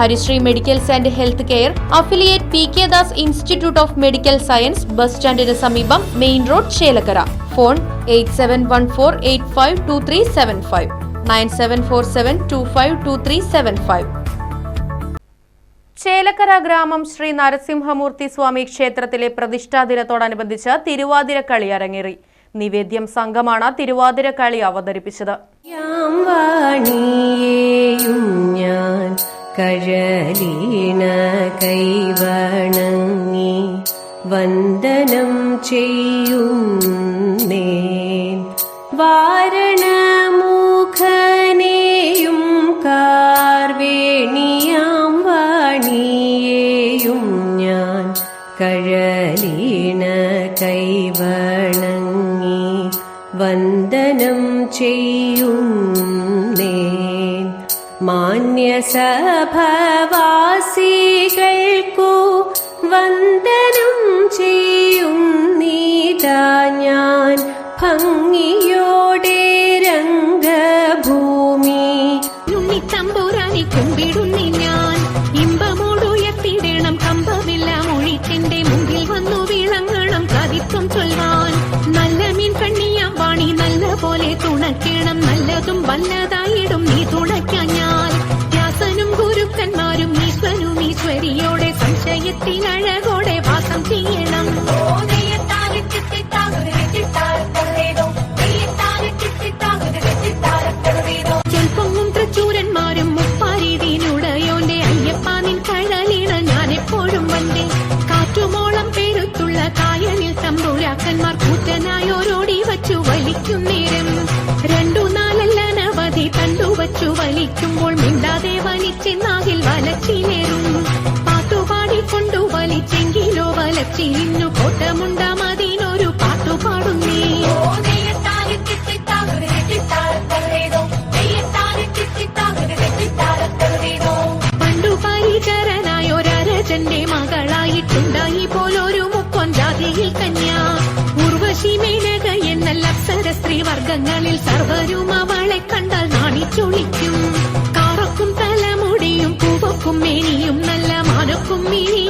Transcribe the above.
Harisree medicals and health care affiliate P K Das institute of medical science bus സ്റ്റാൻഡിന് സമീപം main road Chelakkara. Phone eight seven one four eight five two three seven five. Nine seven four seven two five two three seven five. Chelakkara ഗ്രാമം ശ്രീ നരസിംഹമൂർത്തി സ്വാമി ക്ഷേത്രത്തിലെ പ്രതിഷ്ഠാ ദിനത്തോടനുബന്ധിച്ച് തിരുവാതിരക്കളി അരങ്ങേറി. നിവേദ്യം സംഘമാണ് തിരുവാതിരക്കളി അവതരിപ്പിച്ചത്. ഞാൻ കഴലീണ കൈവണങ്ങി വന്ദനം ചെയ്യുന്നേൻ. വാരണമുഖനെയും കാർവേണിയാം വാണിയേയും ഞാൻ കഴലീണ കൈവണങ്ങി വന്ദനം ചെയ്യുന്നേൻ. മാന്യസഭവാസികൾക്കു വന്ദനം ചെയ്യുന്നീതാ ഞാൻ. ഭംഗിയോടെ രംഗഭൂമി. ഉണ്ണിത്തമ്പൂരാനെ കുമ്പിടുന്നി ഞാൻ. ഇമ്പമോടുയർത്തിടണം കമ്പമില്ല. മൊഴിക്കെന്റെ മുമ്പിൽ വന്നു വിളങ്ങണം കതിത്വം ചൊൽവാൻ. നല്ല മീൻ കണ്ണിയാം വാണി നല്ല പോലെ തുണയ്ക്കണം നല്ലതും വല്ലതായിടും അഴകോടെ വാസം ചെയ്യണം. ചെൽപ്പൊങ്ങും നേരം. രണ്ടു നാലല്ല വലിക്കുമ്പോൾ മിണ്ടാതെ വലിച്ചെന്നാകിൽ വലച്ചിലേറും. വലിച്ചെങ്കിലോ വലച്ചിരിഞ്ഞു കോട്ടമുണ്ട പാട്ടു പാടുന്നേ. പണ്ടു പരിചരനായ ഒരരജന്റെ മകളായിട്ടുണ്ടായി പോലൊരു മുക്കൊൻ ജാതിയിൽ കന്യ. ഉർവശി മേനക എന്നല്ല അപ്സര സ്ത്രീ വർഗങ്ങളിൽ സർവരും അവളെ കണ്ടാൽ നാണിച്ചൊളിക്കും. കാറക്കും തലമുടിയും പൂവക്കും മേനിയും നല്ല മാനക്കും മീനിയും